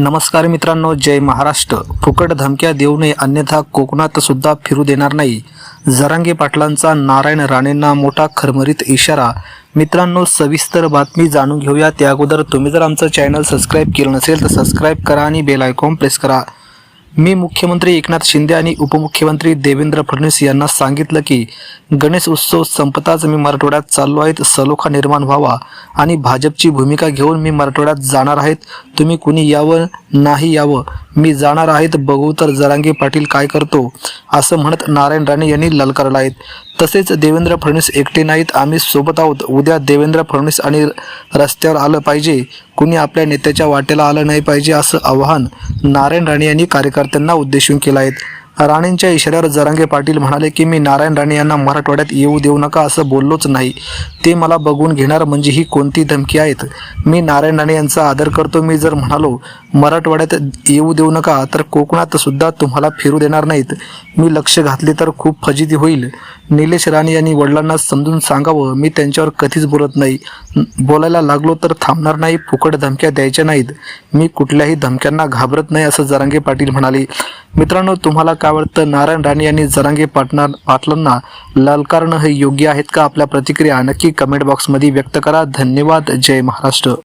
नमस्कार मित्रांनो जय महाराष्ट्र. फुकट धमक्या देऊ नये अन्यथा कोकणात सुद्धा फिरू देणार नाही. जरांगे पाटलांचा नारायण राणेंना मोठा खरमरीत इशारा. मित्रांनो सविस्तर बातमी जाणून घेऊया. त्या अगोदर तुम्ही जर आमचं चॅनल सबस्क्राईब केलं नसेल तर सबस्क्राईब करा आणि बेल आयकॉन प्रेस करा. मी मुख्यमंत्री एकनाथ शिंदे आणि उपमुख्यमंत्री देवेंद्र फडणवीस यांना सांगितलं की गणेश उत्सव संपताच मी मराठवाड्यात चाललो आहेत सलोखा निर्माण व्हावा आणि भाजपची भूमिका घेऊन मी मराठवाड्यात जाणार आहेत. तुम्ही कुणी यावं नाही यावं मी जाणार आहेत बघू तर जरांगे पाटील काय करतो असं म्हणत नारायण राणे यांनी ललकारला आहेत. तसेच देवेंद्र फडणवीस एकटे नाहीत आम्ही सोबत आहोत. उद्या देवेंद्र फडणवीस आणि रस्त्यावर आलं पाहिजे. कुणी आपल्या नेत्याच्या वाटेला आलं नाही पाहिजे असं आवाहन नारायण राणे यांनी कार्यकर्त्यांना उद्देशून केलं आहे. राणेंच्या इशाऱ्यावर जरांगे पाटील म्हणाले की मी नारायण राणे यांना मराठवाड्यात येऊ देऊ नका असं बोललोच नाही. ते मला बघून घेणार म्हणजे ही कोणती धमकी आहेत? मी नारायण राणे यांचा आदर करतो. मी जर म्हणालो मराठवाड्यात येऊ देऊ नका तर कोकणात सुद्धा तुम्हाला फिरू देणार नाहीत. मी लक्ष घातले तर खूप फजिती होईल. निलेश राणे यांनी वडिलांना समजून सांगावं. मी त्यांच्यावर कधीच बोलत नाही. बोलायला लागलो तर थांबणार नाही. फुकट धमक्या द्यायच्या नाहीत. मी कुठल्याही धमक्यांना घाबरत नाही असं जरांगे पाटील म्हणाले. मित्रांनो तुम्हाला काय वाटतं नारायण राणे यांनी जरांगे पाटणार पाटलांना ललकारणं हे योग्य आहेत का? आपल्या प्रतिक्रिया नक्की कमेंट बॉक्समध्ये व्यक्त करा. धन्यवाद. जय महाराष्ट्र.